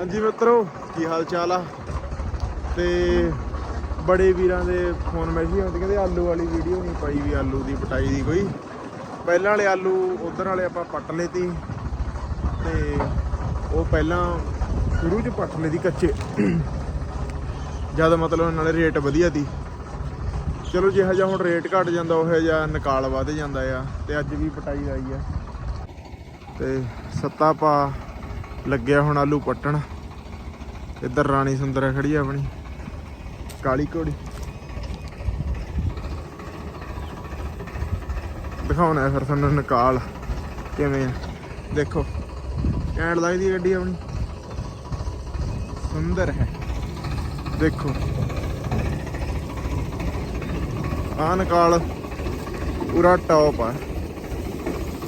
ਹਾਂਜੀ ਮਿੱਤਰੋ, ਕੀ ਹਾਲ ਚਾਲ ਆ? ਤੇ ਬੜੇ ਵੀਰਾਂ ਦੇ ਫੋਨ ਮੈਸੇਜ ਆਉਂਦੇ ਕਹਿੰਦੇ ਆਲੂ ਵਾਲੀ ਵੀਡੀਓ ਨਹੀਂ ਪਾਈ ਵੀ ਆਲੂ ਦੀ ਪਟਾਈ ਦੀ ਕੋਈ। ਪਹਿਲਾਂ ਵਾਲੇ ਆਲੂ ਉਧਰ ਵਾਲੇ ਆਪਾਂ ਪੱਟ ਲਏ ਤੀ ਤੇ ਉਹ ਪਹਿਲਾਂ ਸ਼ੁਰੂ ਚ ਪੱਟ ਲਏ ਦੀ ਕੱਚੇ। ਜਦ ਮਤਲਬ ਨਾਲੇ ਰੇਟ ਵਧੀਆ ਤੀ ਚਲੋ ਜਿਹੋ ਜਿਹਾ ਹੁਣ ਰੇਟ ਘਟ ਜਾਂਦਾ, ਉਹ ਜਿਹਾ ਨਿਕਾਲ ਵਧ ਜਾਂਦਾ ਆ। ਤੇ ਅੱਜ ਵੀ ਪਟਾਈ ਆਈ ਆ। ਤੇ ਸੱਤਾ ਪਾ ਲੱਗਿਆ ਹੁਣ ਆਲੂ ਪੱਟਣ। ਇੱਧਰ ਰਾਣੀ ਸੁੰਦਰਾ ਖੜੀ ਆ ਆਪਣੀ। ਕਾਲੀ ਘੋੜੀ। ਦਿਖਾਉਣਾ ਫਿਰ ਤੁਹਾਨੂੰ ਨਿਕਾਲ ਕਿਵੇਂ ਆ। ਦੇਖੋ ਕੈਂਡ ਲੱਗਦੀ ਗੱਡੀ ਆਪਣੀ। ਸੁੰਦਰ ਹੈ। ਦੇਖੋ। ਆ ਨਿਕਾਲ। ਪੂਰਾ ਟੌਪ ਆ।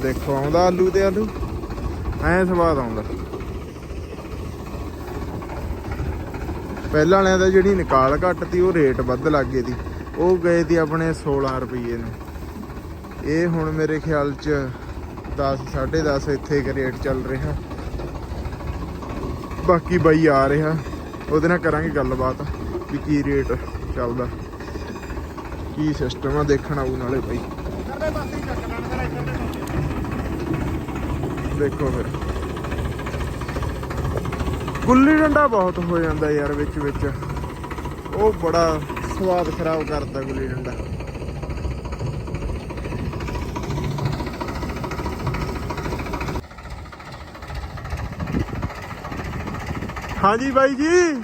ਦੇਖੋ, ਆਉਂਦਾ ਆਲੂ ਤੇ ਆਲੂ? ਐਂ ਸਵਾਦ ਆਉਂਦਾ। ਪਹਿਲਾਂ ਵਾਲਿਆਂ ਦਾ ਜਿਹੜੀ ਨਿਕਾਲ ਘੱਟ ਤੀ, ਉਹ ਰੇਟ ਵੱਧ ਲੱਗ ਗਏ ਦੀ ਉਹ ਗਏ ਦੀ ਆਪਣੇ 16 ਰੁਪਏ ਨੂੰ। ਇਹ ਹੁਣ ਮੇਰੇ ਖਿਆਲ ਚ 10 10.5 ਇੱਥੇ ਇੱਕ ਰੇਟ ਚੱਲ ਰਿਹਾ। ਬਾਕੀ ਬਾਈ ਆ ਰਿਹਾ। ਉਹਦੇ ਨਾਲ ਕਰਾਂਗੇ ਗੱਲਬਾਤ ਵੀ ਕੀ ਰੇਟ ਚੱਲਦਾ। ਕੀ ਸਿਸਟਮ ਆ ਦੇਖਣ ਆਉ ਨਾਲੇ ਬਾਈ। ਦੇਖੋ ਫਿਰ। ਗੁੱਲੀ ਡੰਡਾ ਬਹੁਤ ਹੋ ਜਾਂਦਾ ਯਾਰ ਵਿੱਚ ਵਿੱਚ। ਉਹ ਬੜਾ ਸਵਾਦ ਖਰਾਬ ਕਰਦਾ ਗੁੱਲੀ ਡੰਡਾ। ਹਾਂਜੀ ਬਾਈ ਜੀ।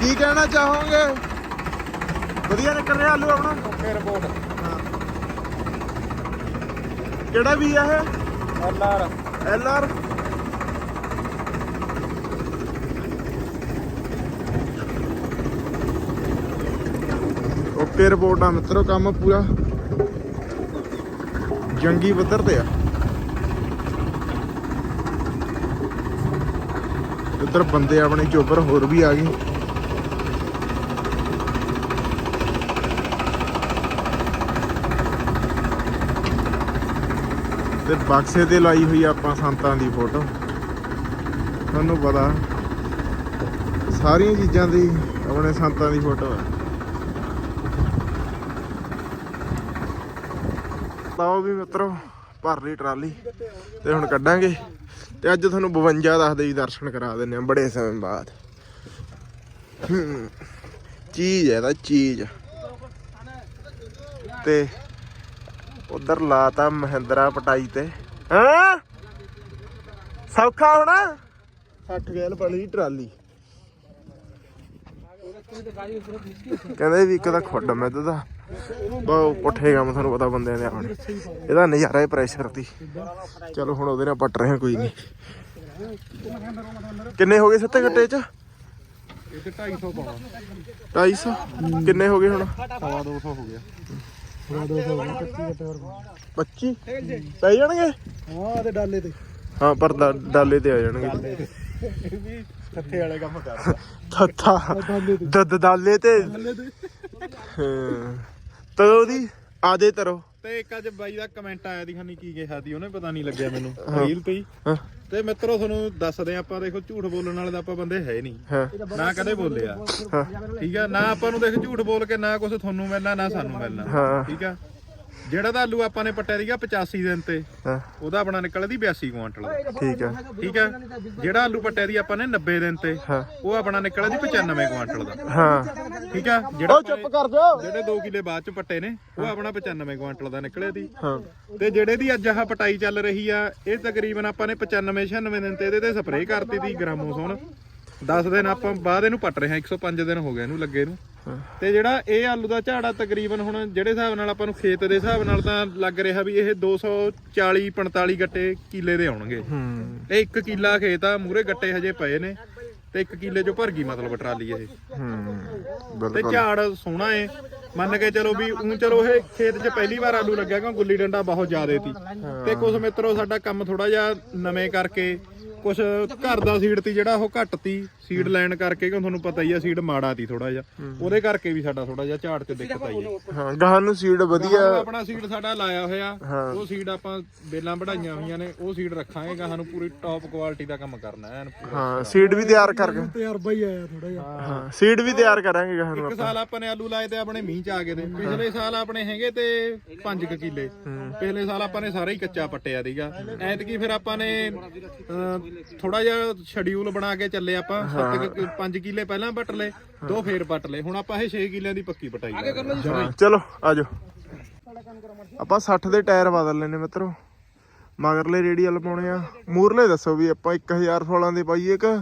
ਕੀ ਕਹਿਣਾ ਚਾਹੋਗੇ? ਵਧੀਆ ਨਿਕਲ ਰਿਹਾ ਆਲੂ ਆਪਣਾ? ਫਿਰ ਬੋਲ ਹਾਂ। ਕਿਹੜਾ ਵੀ ਆ ਇਹ? ਅੱਲਾਰ ਐਲ ਆਰ। ਓਕੇ ਰਿਪੋਰਟ ਆ, ਮਿੱਤਰੋ, ਕੰਮ ਪੂਰਾ। ਜੰਗੀ ਪੱਧਰ ਤੇ ਆ। ਇੱਧਰ ਬੰਦੇ ਆਪਣੇ ਚੋਬਰ ਹੋਰ ਵੀ ਆ ਗਏ। ਤੇ ਬਕਸੇ ਤੇ ਲਾਈ ਹੋਈ ਆਪਾਂ ਸੰਤਾਂ ਦੀ ਫੋਟੋ। ਤੁਹਾਨੂੰ ਪਤਾ, ਸਾਰੀਆਂ ਚੀਜ਼ਾਂ ਦੀ ਆਪਣੇ ਸੰਤਾਂ ਦੀ ਫੋਟੋ ਹੈ ਲਾਓ ਵੀ ਮਿੱਤਰੋ, ਭਰ ਲਈ ਟਰਾਲੀ ਤੇ ਹੁਣ ਕੱਢਾਂਗੇ। ਤੇ ਅੱਜ ਤੁਹਾਨੂੰ 52 ਦੱਸਦੇ ਜੀ, ਦਰਸ਼ਨ ਕਰਾ ਦਿੰਨੇ ਆ ਬੜੇ ਸਮੇਂ ਬਾਅਦ। ਚੀਜ਼ ਹੈ ਤਾਂ ਚੀਜ਼। ਤੇ ਉਧਰ ਲਾਤਾ ਮਹਿੰਦਰਾ ਪਟਾਈ ਤੇ। ਹਾਂ? ਸੌਖਾ ਹੋਣਾ? 60 ਗੈਲ ਵਾਲੀ ਟਰਾਲੀ। ਕਹਿੰਦੇ ਵੀ ਇੱਕ ਦਾ ਖੁੱਡ ਮਿੱਧ ਦਾ ਬਹੁਤ ਪੁੱਠੇ ਕੰਮ ਤੁਹਾਨੂੰ ਪਤਾ ਬੰਦਿਆਂ ਦੇ ਆਉਣੇ। ਇਹਦਾ ਨਜ਼ਾਰਾ ਹੈ ਪ੍ਰੈਸ਼ਰ ਦੀ। ਚਲੋ ਹੁਣ ਉਹਦੇ ਨਾਲ ਪੱਟ ਰਹੇ ਹਾਂ ਕੋਈ ਨਹੀਂ। ਕਿੰਨੇ ਹੋ ਗਏ ਸੱਤੇ ਘੱਟੇ ਚ? ਇਹ 250 ਪਾਵਾ 250 ਕਿੰਨੇ ਹੋ ਗਏ ਹੁਣ? ਸਵਾ 200 ਹੋ ਗਿਆ ਸਵਾ 200 ਹੋ ਗਿਆ। 25 ਘੱਟੇ ਹੋਰ 25 ਪੈ ਜਾਣਗੇ? ਹਾਂ ਤੇ ਡਾਲੇ ਤੇ। ਹਾਂ ਪਰ ਡਾ- ਡਾਲੇ ਤੇ ਆ ਜਾਣਗੇ। ਥੱਥੇ ਵਾਲੇ ਕੰਮ ਕਰਦਾ। ਥੱਥਾ। ਡਾਲੇ ਤੇ। ਦਦ ਦਾਲੇ ਤੇ। ਡਾਲੇ ਤੇ। ਹਾਂ। ਤਦੋਂ ਦੀ ਆਦੇ ਤਰੋ। ਤੇ ਇੱਕ ਅੱਜ ਬਾਈ ਦਾ ਕਮੈਂਟ ਆਇਆ ਦੀ ਖਾਨੀ ਕੀ ਕਿਹਾ ਦੀ ਉਹਨੇ ਪਤਾ ਨਹੀਂ ਲੱਗਿਆ ਮੈਨੂੰ। ਰੀਲ ਤੇ ਹੀ। ਹਾਂ। ਤੇ ਮਿੱਤਰੋ ਤੁਹਾਨੂੰ ਦੱਸਦੇ ਆਪਾਂ ਦੇਖੋ ਝੂਠ ਬੋਲਣ ਵਾਲੇ ਤਾਂ ਆਪਾਂ ਬੰਦੇ ਹੈ ਨਹੀਂ। ਨਾ ਕਦੇ ਬੋਲਿਆ ਠੀਕ ਆ ਨਾ ਆਪਾਂ ਨੂੰ ਦੇਖ ਝੂਠ ਬੋਲ ਕੇ ਨਾ ਕੁਝ ਤੁਹਾਨੂੰ ਮਿਲਣਾ ਨਾ ਸਾਨੂੰ ਮਿਲਣਾ। ਠੀਕ ਆ? ਜਿਹੜਾ ਤਾਂ ਆਲੂ ਆਪਾਂ ਨੇ ਪੱਟਿਆ ਸੀਗਾ 85 ਦਿਨ ਤੇ ਹਾਂ। ਉਹਦਾ ਆਪਣਾ ਨਿਕਲਿਆ ਦੀ 82 ਕੁਆਂਟਲ। ਦਾ ਠੀਕ ਹੈ ਠੀਕ ਹੈ ਜਿਹੜਾ ਆਲੂ ਪੱਟਿਆ ਦੀ ਆਪਾਂ ਨੇ 90 ਦਿਨ ਤੇ ਹਾਂ। ਉਹ ਆਪਣਾ ਨਿਕਲਿਆ ਦੀ 95 ਕੁਆਂਟਲ ਦਾ। ਹਾਂ। ਠੀਕ ਆ? ਜਿਹੜਾ ਉਹ ਚੁੱਪ ਕਰ ਜਾ ਜਿਹੜੇ 2 ਕਿਲੇ ਬਾਅਦ ਚ ਪੱਟੇ ਨੇ ਉਹ ਆਪਣਾ 95 ਕੁਆਂਟਲ ਦਾ ਨਿਕਲਿਆ ਦੀ ਹਾਂ। ਤੇ ਜਿਹੜੇ ਦੀ ਅੱਜ ਆਹ ਪਟਾਈ ਚੱਲ ਰਹੀ ਆ ਇਹ ਤਕਰੀਬਨ ਆਪਾਂ ਨੇ 95 96 ਦਿਨ ਤੇ ਇਹਦੇ ਤੇ ਸਪਰੇਅ ਕਰਤੀ ਦੀ ਗ੍ਰਾਮੋਸੋਨ 10 ਦਿਨ ਆਪਾਂ ਬਾਅਦ ਇਹਨੂੰ ਪੱਟ ਰਹੇ ਹਾਂ 105 ਦਿਨ ਹੋ ਗਏ ਇਹਨੂੰ ਲੱਗੇ ਨੂੰ। ਹਾਂ। ਤੇ ਜਿਹੜਾ ਇਹ ਆਲੂ ਦਾ ਝਾੜਾ ਤਕਰੀਬਨ ਹੁਣ ਜਿਹੜੇ ਹਿਸਾਬ ਨਾਲ ਆਪਾਂ ਨੂੰ ਖੇਤ ਦੇ ਹਿਸਾਬ ਨਾਲ ਤਾਂ ਲੱਗ ਰਿਹਾ ਵੀ ਇਹ 240 45 ਗੱਟੇ ਕਿੱਲੇ ਦੇ ਆਉਣਗੇ। ਇਹ 1 ਕਿੱਲਾ ਖੇਤ ਆ ਮੂਰੇ ਗੱਟੇ ਹਜੇ ਪਏ ਨੇ ਤੇ 1 ਕਿੱਲੇ ਚੋਂ ਭਰ ਗਈ ਮਤਲਬ ਟਰਾਲੀ ਇਹ। ਹੂੰ ਤੇ ਝਾੜ ਸੋਹਣਾ ਏ। ਮੰਨ ਕੇ ਚਲੋ ਵੀ ਉਹ ਚਲੋ ਇਹ ਖੇਤ 'ਚ ਪਹਿਲੀ ਵਾਰ ਆਲੂ ਲੱਗਿਆ ਕਿਉਂ ਗੁੱਲੀ ਡੰਡਾ ਬਹੁਤ ਜ਼ਿਆਦੇ ਸੀ। ਤੇ ਕੁਝ ਮਿੱਤਰੋ ਸਾਡਾ ਕੰਮ ਥੋੜਾ ਜਿਹਾ ਨਵੇਂ ਕਰਕੇ ਕੁਝ ਘਰ ਦਾ ਸੀਡ ਤੀ ਜਿਹੜਾ ਉਹ ਘੱਟ ਤੀ ਸੀਡ ਲੈਣ ਕਰਕੇ ਕਿ ਤੁਹਾਨੂੰ ਪਤਾ ਹੀ ਆ ਸੀਡ ਮਾੜਾ ਤੀ ਥੋੜਾ ਜਿਹਾ। ਉਹਦੇ ਕਰਕੇ ਵੀ ਸਾਡਾ ਥੋੜਾ ਜਿਹਾ ਝਾੜ 'ਚ ਦਿੱਕਤ ਆਈ ਹੈ ਹਾਂ ਗਾਹਾਂ ਨੂੰ ਸੀਡ ਵਧੀਆ ਗਾਹਾਂ ਆਪਣਾ ਸੀਡ ਸਾਡਾ ਲਾਇਆ ਹੋਇਆ। ਉਹ ਸੀਡ ਆਪਾਂ ਬੇਲਾਂ ਵਢਾਈਆਂ ਹੋਈਆਂ ਨੇ ਉਹ ਸੀਡ ਰੱਖਾਂਗੇ ਗਾਹਾਂ ਨੂੰ ਪੂਰੀ ਟੌਪ ਕੁਆਲਿਟੀ ਦਾ ਕੰਮ ਕਰਨਾ ਐਨ ਪੂਰਾ। ਹਾਂ ਸੀਡ ਵੀ ਤਿਆਰ ਕਰਕੇ ਤਜਰਬਾ ਹੀ ਆਇਆ ਥੋੜਾ ਜਿਹਾ। ਹਾਂ। ਸੀਡ ਵੀ ਤਿਆਰ ਕਰਾਂਗੇ ਗਾਹਾਂ ਨੂੰ ਇੱਕ ਸਾਲ ਆਪਾਂ ਨੇ ਆਲੂ ਲਾਏ ਤੇ ਆਪਣੇ ਮੀਂਹ ਚ ਆ ਗਏ ਤੇ। ਪਿਛਲੇ ਸਾਲ ਆਪਣੇ ਹੈਗੇ ਤੇ 5 ਕਿੱਲੇ। ਪਿਛਲੇ ਸਾਲ ਆਪਾਂ ਨੇ ਸਾਰਾ ਹੀ ਕੱਚਾ ਪੱਟਿਆ ਸੀਗਾ। ਐਤਕੀ ਫਿਰ ਆਪਾਂ ਨੇ ਥੋੜਾ ਜਿਹਾ ਸ਼ਡਿਊਲ ਬਣਾ ਕੇ ਚੱਲੇ ਆਪਾਂ 5 ਕਿੱਲੇ ਪਹਿਲਾਂ ਪੱਟ ਲਏ ਦੋ ਫੇਰ ਪੱਟ ਲਏ। ਹੁਣ ਆਪਾਂ ਇਹ 6 ਕਿੱਲਿਆਂ ਦੀ ਪੱਕੀ ਪਟਾਈ ਚਲੋ ਆਜੋ ਆਪਾਂ 60 ਦੇ ਟਾਇਰ ਬਦਲ ਲੈਨੇ ਮਿੱਤਰੋ। ਮਗਰਲੇ ਰੇਡੀ ਵਾਲ ਪਾਉਣੇ ਆ। ਮੂਰਲੇ ਦੱਸੋ ਵੀ ਆਪਾਂ 1016 ਦੇ ਪਾਈਏ ਕਿ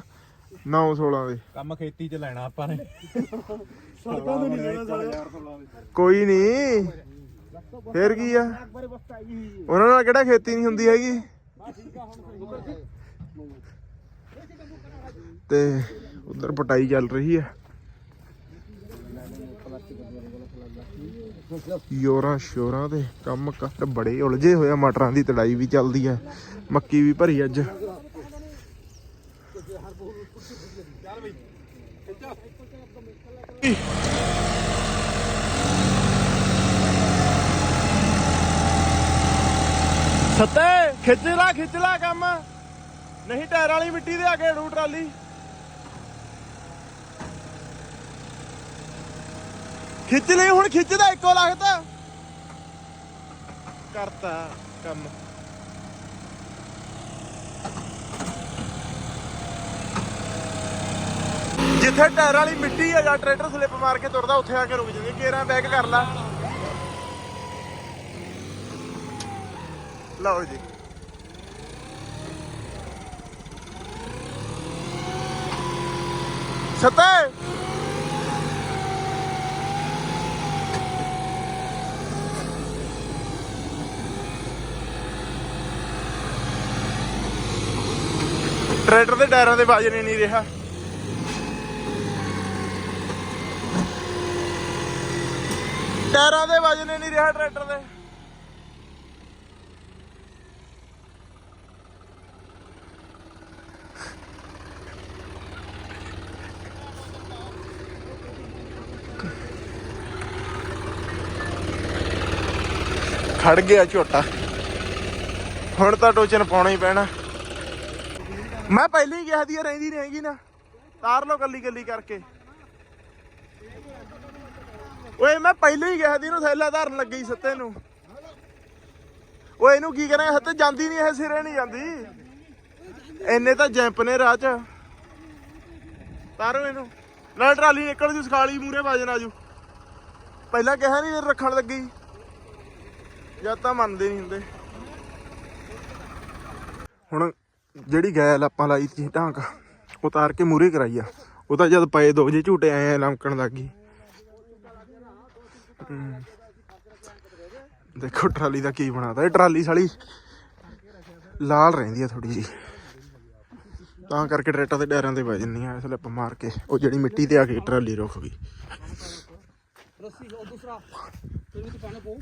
916 ਦੇ। ਕੰਮ ਖੇਤੀ ਚ ਲੈਣਾ ਆਪਾਂ ਨੇ। ਸੜਕਾਂ ਤੋਂ ਨਹੀਂ ਸਾਲਿਆ ਕੋਈ ਨਹੀਂ। ਫੇਰ ਕੀ ਆ? ਉਹਨਾਂ ਨਾਲ ਕਿਹੜਾ ਖੇਤੀ ਨਹੀਂ ਹੁੰਦੀ ਹੈਗੀ? ਤੇ ਉਧਰ ਪਟਾਈ ਚੱਲ ਰਹੀ ਹੈ। ਯੋਰਾਂ ਸ਼ੋਰਾਂ ਦੇ ਕੰਮ ਕਰ ਬੜੇ ਉਲਝੇ ਹੋਇਆ ਮਟਰਾਂ ਦੀ ਤੜਾਈ ਵੀ ਚੱਲਦੀ ਹੈ, ਮੱਕੀ ਵੀ ਭਰੀ ਅੱਜ। ਸੱਤੇ, ਖਿੱਚ ਲਾ ਖਿੱਚ ਲਾ ਕੰਮ। ਨਹੀਂ ਟਾਇਰ ਵਾਲੀ ਮਿੱਟੀ ਦੇ ਆ ਕੇ ਰੂ ਟਰਾਲੀ। ਖਿੱਚ ਲਈ, ਹੁਣ ਖਿੱਚਦਾ ਇੱਕੋ ਲੱਗਦਾ ਕਰਤਾ ਕੰਮ। ਜਿੱਥੇ ਟਾਇਰ ਵਾਲੀ ਮਿੱਟੀ ਆ ਜਾਂ ਟਰੈਕਟਰ ਸਲਿੱਪ ਮਾਰ ਕੇ ਤੁਰਦਾ, ਉੱਥੇ ਆ ਕੇ ਰੁਕ ਜਾਂਦੀ ਕੇਰਾਂ ਬੈਕ ਕਰ ਲਾ। ਲਓ ਜੀ। ਸਤੇ। ਟਰੈਕਟਰ ਦੇ ਟਾਇਰਾਂ ਦੇ ਵਜਨ ਨਹੀਂ ਰਿਹਾ। ਟਾਇਰਾਂ ਦੇ ਵਜਨ ਨਹੀਂ ਰਿਹਾ ਟਰੈਕਟਰ ਦੇ। ਖੜ ਗਿਆ ਝੋਟਾ। ਹੁਣ ਤਾਂ ਟੋਚਨ ਪਾਉਣਾ ਹੀ ਪੈਣਾ। ਮੈਂ ਪਹਿਲਾਂ ਹੀ ਕਿਹਾ ਦੀ ਰਹਿੰਦੀ ਨਹੀਂ ਹੈਗੀ ਨਾ। ਤਾਰ ਲੋ ਕੱਲੀ ਕੱਲੀ ਕਰਕੇ। ਓਏ, ਮੈਂ ਪਹਿਲਾਂ ਹੀ ਕਿਹਾ ਦੀ ਇਹਨੂੰ ਥੈਲਾ ਧਰਨ ਲੱਗੀ ਸੱਤੇ ਨੂੰ। ਓਏ, ਇਹਨੂੰ ਕੀ ਕਰਾਂ ਹੱਥ ਜਾਂਦੀ ਨਹੀਂ, ਇਹ ਸਿਰੇ ਨਹੀਂ ਜਾਂਦੀ। ਇੰਨੇ ਤਾਂ ਜੈਂਪ ਨੇ ਰਾਹ ਚ। ਤਾਰੋ ਇਹਨੂੰ। ਨਾਲ ਟਰਾਲੀ ਨਿਕਲ ਜੂ ਸਖਾਲੀ ਮੂਰੇ ਵਜਨ ਆਜੂ ਪਹਿਲਾਂ ਕਿਹਾ ਨਹੀਂ ਰੱਖਣ ਲੱਗੀ। ਜਦ ਤਾਂ ਮੰਨਦੇ ਨਹੀਂ ਹੁੰਦੇ। ਹੁਣ ਜਿਹੜੀ ਗੈਲ ਆਪਾਂ ਲਾਈ ਸੀ ਢਾਂਕ ਉਤਾਰ ਕੇ ਮੂਰੇ ਕਰਾਈ ਆ। ਉਹ ਤਾਂ ਜਦ ਪਏ ਦੋ ਜੇ ਝੂਟੇ ਆਏ ਆ ਲਮਕਣ ਲੱਗ ਗਈ। ਦੇਖੋ ਟਰਾਲੀ ਦਾ ਕੀ ਬਣਾਦਾ ਇਹ ਟਰਾਲੀ ਸਾਲੀ ਲਾਲ ਰਹਿੰਦੀ ਆ ਥੋੜੀ ਜੀ ਤਾਂ ਕਰਕੇ ਟਰੈਕਟਰ ਦੇ ਟਾਇਰਾਂ ਤੇ ਵੱਜ ਜੰਨੀ ਆ। ਸਲਿੱਪ ਮਾਰ ਕੇ ਉਹ ਜਿਹੜੀ ਮਿੱਟੀ ਤੇ ਆ ਕੇ ਟਰਾਲੀ ਰੁਕ ਗਈ।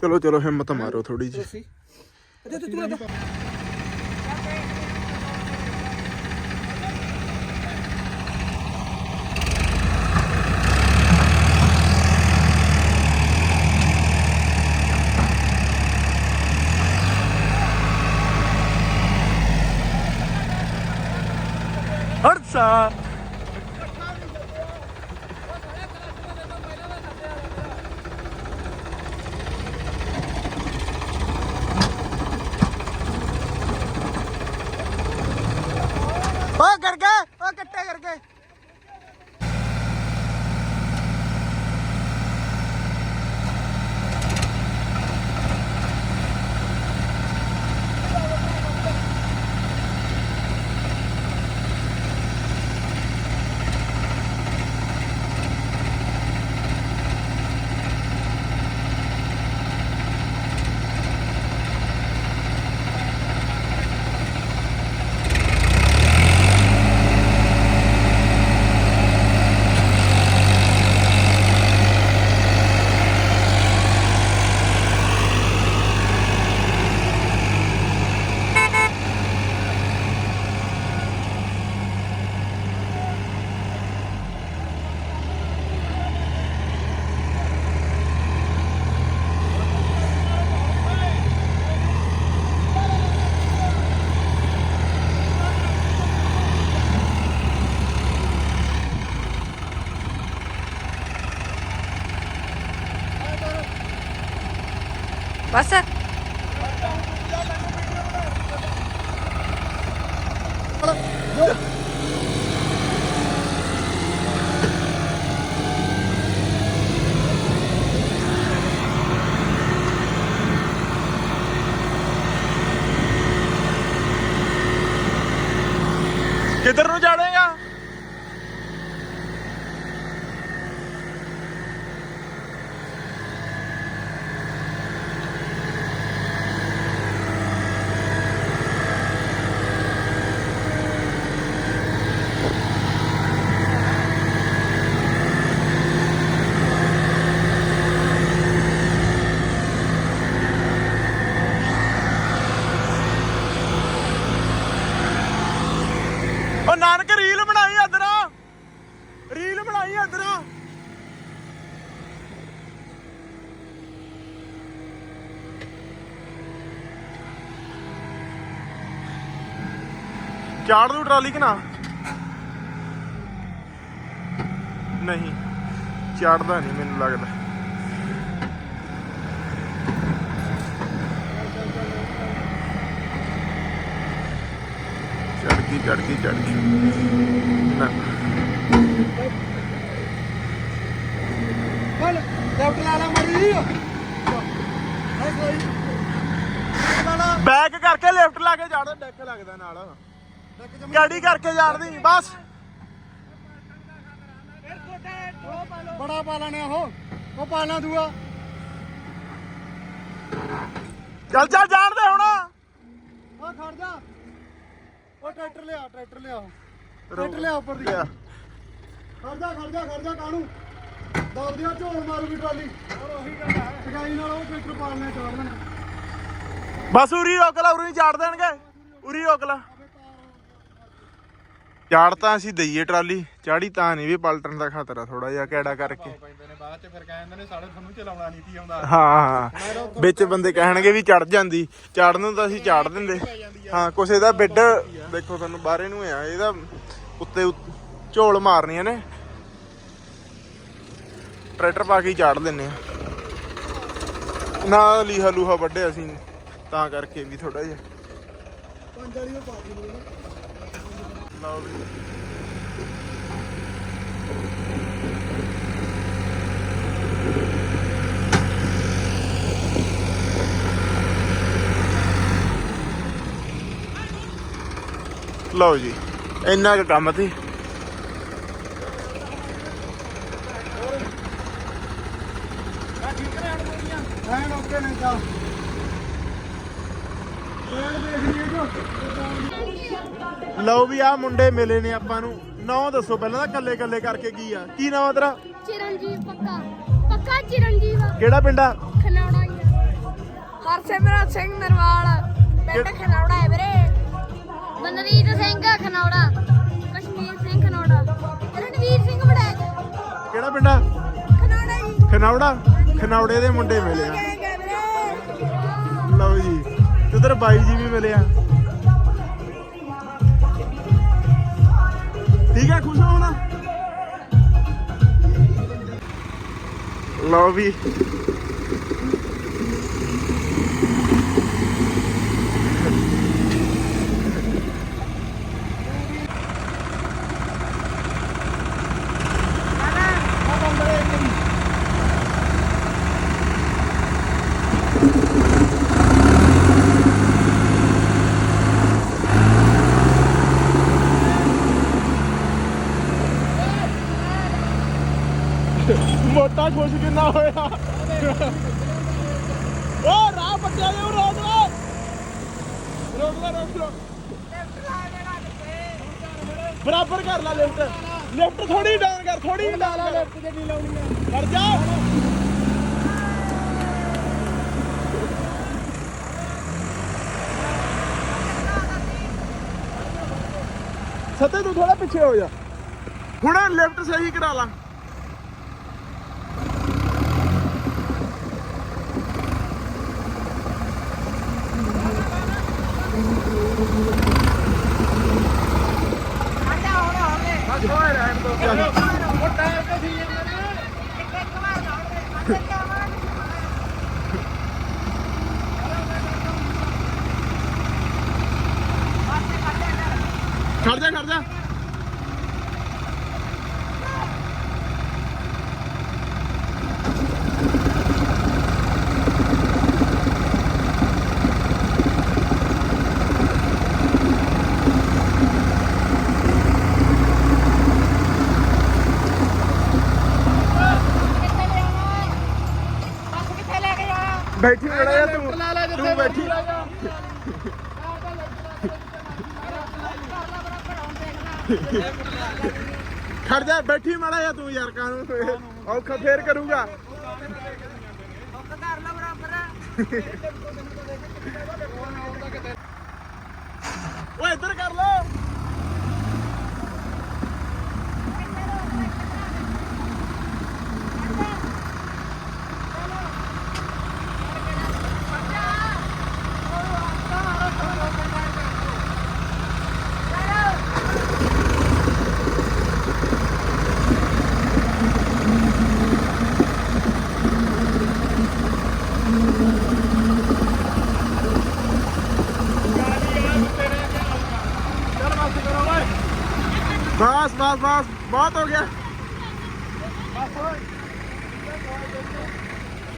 ਚਲੋ ਚਲੋ ਹਿੰਮਤ ਮਾਰੋ ਥੋੜੀ ਜੀ ਹੜਸਾ ਓ ਬਸ ਕਿੱਧਰ ਨੂੰ ਜਾਣੇਗਾ ਉਹ ਨਾਨਕ ਰੀਲ ਬਣਾਈ ਅੰਦਰੋਂ ਰੀਲ ਬਣਾਈ ਅੰਦਰੋਂ ਚਾੜ ਦੂ ਟਰਾਲੀ ਕਿ ਨਾ? ਨਹੀਂ ਚਾੜਦਾ ਨਹੀਂ ਮੈਨੂੰ ਲੱਗਦਾ। ਚੜ ਗਈ ਚੜ ਗਈ ਚੜ ਗਈ ਨਾ। ਚੱਲ ਲੈਫਟ ਲਾ ਲਾ ਮੜੀ ਬੈਕ ਕਰਕੇ ਲਿਫਟ ਲਾ ਕੇ ਜਾੜ ਡੈਕ ਲੱਗਦਾ ਨਾਲ। ਗਾੜੀ ਕਰਕੇ ਜਾੜਦੀ ਬਸ। ਬੜਾ ਪਾ ਲੈਣੇ ਉਹ। ਉਹ ਪਾਣਾ ਦੂਆ। ਚੱਲ ਚੱਲ ਜਾਣਦੇ ਹੁਣ। ਆ ਖੜ ਜਾ। ਉਹ ਟਰੈਕਟਰ ਲਿਆ ਟਰੈਕਟਰ ਲਿਆ ਟਰੈਕਟਰ ਲਿਆ ਉੱਪਰ ਦੀ। ਖੜ ਜਾ ਖੜ ਜਾ ਖੜ ਜਾ ਕਾਣੂ ਦਬ ਦਿਆ ਝੋਲ ਮਾਰੂਗੀ ਟਰਾਲੀ। ਔਰ ਉਹੀ ਗੱਲ ਹੈ ਟਕਾਈ ਨਾਲ ਉਹ ਟਰੈਕਟਰ ਪਾਲਨੇ ਚਾੜ ਦੇਣਾ ਬਸ ਉਰੀ ਰੋਕ ਲਾ ਉਰੀ ਚਾੜ ਦੇਣਗੇ। ਉਰੀ ਰੋਕ ਲਾ। ਚਾੜ ਤਾਂ ਅਸੀਂ ਦਈਏ ਟਰਾਲੀ ਚਾੜੀ ਤਾਂ ਨਹੀਂ ਵੀ ਪਲਟਣ ਦਾ ਖਤਰਾ ਥੋੜਾ ਜਿਹਾ ਕਿਹੜਾ ਕਰਕੇ। ਪੈਂਦੇ ਨੇ ਬਾਅਦ ਚ ਫਿਰ ਕਹਿੰਦੇ ਨੇ ਸਾਡੇ ਤੁਹਾਨੂੰ ਚਲਾਉਣਾ ਨਹੀਂ ਤੀ ਆਉਂਦਾ। ਹਾਂ ਹਾਂ। ਵਿੱਚ ਬੰਦੇ ਕਹਿਣਗੇ ਵੀ ਚੜ ਜਾਂਦੀ ਚੜਨ ਨੂੰ ਤਾਂ ਅਸੀਂ ਚਾੜ ਦਿੰਦੇ। ਹਾਂ ਕੁਛ ਇਹਦਾ ਬਿੱਡ ਦੇਖੋ ਤੁਹਾਨੂੰ ਬਾਹਰੇ ਨੂੰ ਆ ਇਹਦਾ ਉੱਤੇ ਝੋਲ ਮਾਰਨੀਆਂ ਨੇ ਟਰੈਕਟਰ ਪਾ ਕੇ ਚਾੜ ਦਿੰਨੇ ਆ। ਨਾ ਲੀਹਾ ਲੂਹਾ ਵੱਡੇ ਅਸੀਂ ਤਾਂ ਕਰਕੇ ਵੀ ਥੋੜਾ ਜਿਹਾ। ਪੰਜ ਵਾਲੀ ਪਾ ਦੀ ਲਓ ਵੀ ਲਓ ਜੀ ਇੰਨਾ ਕੁ ਕੰਮ ਸੀ। ਐਨ ਓਕੇ ਨੇ ਜਾ ਫੇਰ ਦੇਖ ਲਈਏ ਜੋ ਲਓ ਵੀ ਆ ਮੁੰਡੇ ਮਿਲੇ ਨੇ ਆਪਾਂ ਨੂੰ। ਨਾਂ ਦੱਸੋ ਪਹਿਲਾਂ ਤਾਂ ਕੱਲੇ ਕੱਲੇ ਕਰਕੇ ਕੀ ਆ? ਕੀ ਨਾਮ ਆ ਤੇਰਾ? ਚਿਰੰਜੀਵ ਪੱਕਾ। ਪੱਕਾ ਚਿਰੰਜੀਵ ਕਿਹੜਾ ਪਿੰਡ ਆ? ਖਨੌੜਾ ਹੀ ਹਰਸਿਮਰਤ ਸਿੰਘ ਨਰਵਾਲ। ਪਿੰਡ ਖਨੌੜਾ ਹੈ ਵੀਰੇ। ਮਨਰੀਤ ਸਿੰਘ ਖਨੌੜਾ। ਕਸ਼ਮੀਰ ਸਿੰਘ ਖਨੌੜਾ। ਰਣਵੀਰ ਸਿੰਘ ਵੜੈਕ ਕਿਹੜਾ ਪਿੰਡ ਆ? ਖਨੌੜਾ ਜੀ ਖਨੌੜਾ? ਖਨੌੜੇ ਦੇ ਮੁੰਡੇ ਮਿਲੇ ਆ। ਲਓ ਜੀ। ਉਧਰ ਬਾਈ ਜੀ ਵੀ ਮਿਲੇ ਆ। ਠੀਕ ਹੈ ਖੁਸ਼ ਹੋ ਲਓ ਵੀ। ਮੋਟਾ ਕਿੰਨਾ ਹੋਇਆ? ਉਹ ਰਾਹ ਪੱਟਿਆ ਦੇ ਰੋਕ ਲੋ ਰੋਕ ਲੋ ਰੋਕ ਲੋ ਬਰਾਬਰ ਕਰ ਲੈ ਲਿਫਟ। ਲਿਫਟ ਥੋੜੀ ਡਾਊਨ ਕਰ ਥੋੜੀ ਲਾ ਲਾ ਲਿਫਟ ਜੇ ਨਹੀਂ ਲਾਉਣੀ ਆ ਕਰ ਜਾ। ਸੱਤੇ ਤੂੰ ਥੋੜਾ ਪਿੱਛੇ ਹੋ ਜਾ। ਹੁਣ ਲਿਫਟ ਸਹੀ ਕਰਾ ਲਾ। ਮੁੱਟਾ ਕੇ ਸੀ ਜਾਂਦਾ ਨਾ ਇੱਕ ਇੱਕ ਵਾਰ ਦੌੜ ਦੇ। ਬੈਠੀ ਬੜਾ ਜਾ ਤੂੰ। ਤੂੰ ਬੈਠੀ ਖੜ ਜਾ ਬੈਠੀ ਮਾੜਾ ਜਾ ਤੂੰ ਯਾਰ ਕਾਨੂੰ ਔਖਾ ਫੇਰ ਕਰੂਗਾ। ਓਏ ਇੱਧਰ ਕਰ ਲੋ ਬਸ ਬਸ